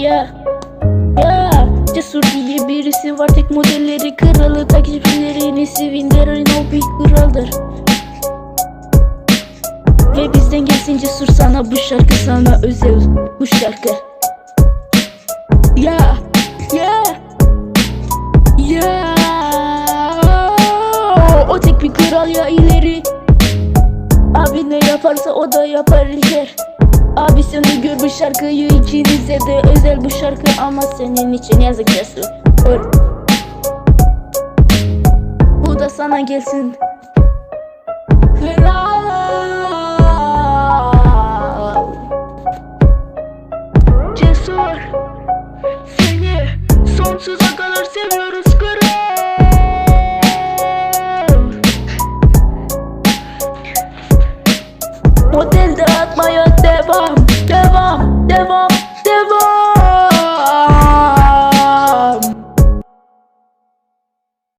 Ya Ya Cesur diye birisi var tek modelleri kralı Takipçileri nesi Winder'in o bir kraldır. Ve bizden gelsin cesur sana bu şarkı sana özel bu şarkı. Ya Ya Ya. O tek bir kral ya ileri. Abi ne yaparsa o da yapar İlker Abi sen gör bu şarkıyı ikinize de özel bu şarkı ama senin için yazık cesur. Ol. Bu da sana gelsin. Kral Cesur. Seni sonsuza kadar seviyoruz Dağıtmaya devam Devam, devam.